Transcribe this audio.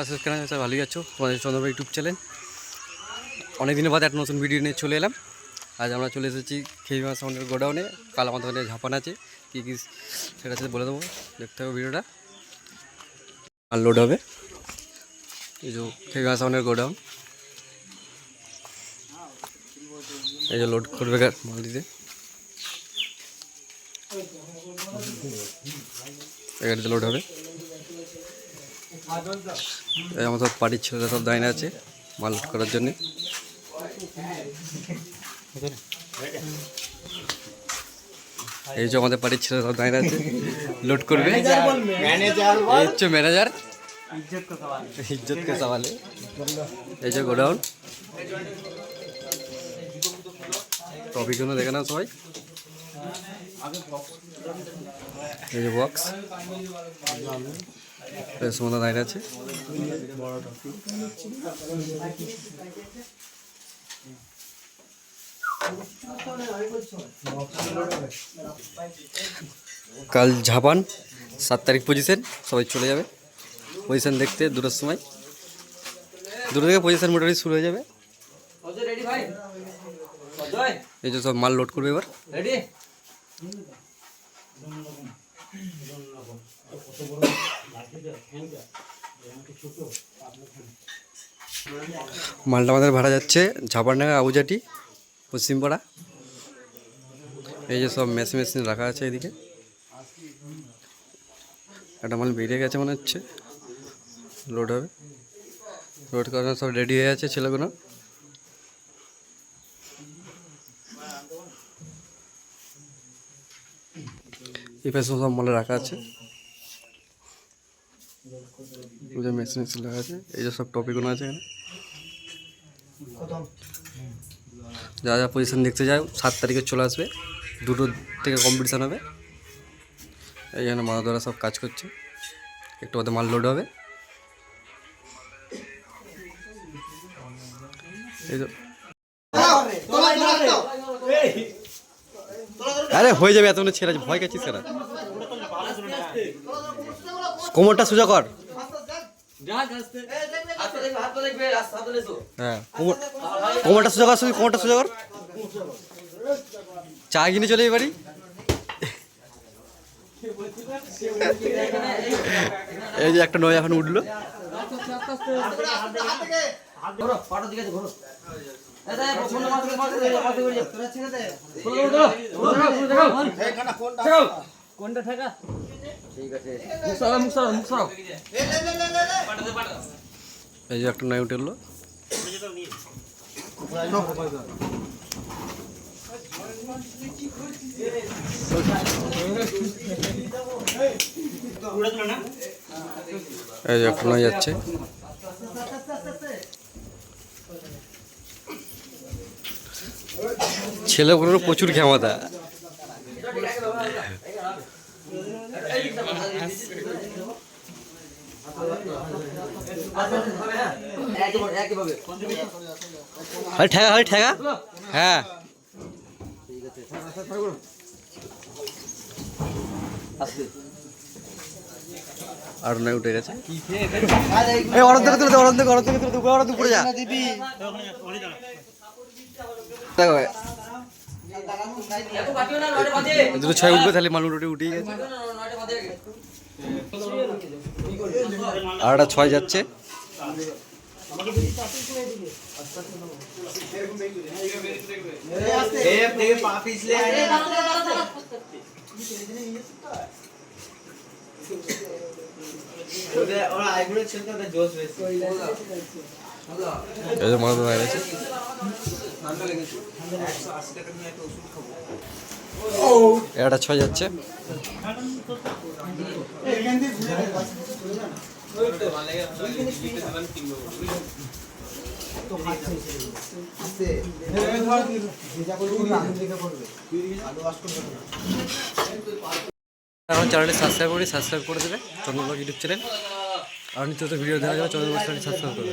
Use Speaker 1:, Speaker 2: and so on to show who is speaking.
Speaker 1: আশিস কেন স্যার ভালোই আছো? তোমাদের চন্দ্রবাবু ইউটিউব চ্যানেল। অনেক দিনের বাদে একটা নতুন ভিডিও নিয়ে চলে এলাম। আজ আমরা চলে এসেছি খেইমা সাউন্ডের গোডাউনে। কাল আমাদের ওখানে ঝাপান আছে। কী কী সেটা সাথে বলে দেবো। দেখতে হবে ভিডিওটা। আর লোড হবে। এই যে খেইমা সাউন্ডের গোডাউন। এই যে লোড করবে মাল দিতে লোড হবে। সব বাড়ির ছেলেরা সব দাঁড়িয়ে আছে মাল করার জন্যে। এই যে আমাদের বাড়ির ছেলেরা সব দাঁড়িয়ে আছে, লোড করবে। এই হচ্ছে ম্যানেজার ইজ্জত কে এই যে গোডাউন। টপিকগুলো দেখে না সবাই। এই যে বক্স আছে কাল ঝাপান, সাত তারিখ পজিশন, সবাই চলে যাবে। পজিশন দেখতে দুটোর সময়। দুটো থেকে পজিশন মোটামুটি শুরু হয়ে যাবে। এই যে সব মাল লোড করবে এবার।
Speaker 2: রেডি
Speaker 1: মালটা আমাদের ভাড়া যাচ্ছে ঝাপারডাঙ্গা, আবুজাটি, পশ্চিমপাড়া। এই যে সব মেশিন মেশিন রাখা আছে এদিকে। একটা মাল বেরিয়ে গেছে মনে হচ্ছে। লোড হবে। লোড করানো সব রেডি হয়ে আছে ছেলেগুলো। পাশে সব মাল রাখা আছে। যে মেশিন মেশিন রাখা আছে এই যে সব টপিকগুলো আছে এখানে। যা যা পজিশন দেখতে যায় সাত তারিখে চলে আসবে। দুটো থেকে কম্পিটিশান হবে। এই জন্য মাথা ধরা সব কাজ করছে। একটু ওদের মাল লোড হবে। এই তো। আরে হয়ে যাবে এতক্ষণ ছেড়ে ভয় কাছিস সেরা কোমরটা সোজা কর। হ্যাঁ কোমর কোমরটা সোজা কর শুধু কোমরটা সোজা কর। চা কিনে চলে বাড়ি। এই যে একটা নয় এখন উঠল।
Speaker 2: কোনটা ঠেকা ঠিক
Speaker 1: এই যে একটা নয় উঠল এই যে নয় যাচ্ছে। ছেলেগুলোর প্রচুর ক্ষমতা। হ্যাঁ। আর নয় উঠে গেছে। থেকে তুলে দে অরদ থেকে অরদ থেকে তুলে উপরে যা। দেখো দুটো ছয় উঠবে তাহলে মানুষ উঠে উঠেই গেছে। আর একটা ছয় যাচ্ছে। এই আছে একটা ছয় যাচ্ছে। এখন চ্যানেলটি সাবস্ক্রাইব করি সাবস্ক্রাইব করে দেবে। চন্দ্রবাগ ইউটিউব চ্যানেল আর নিত্য ভিডিও দেখা যাবে চ্যানেল সাবস্ক্রাইব করবে।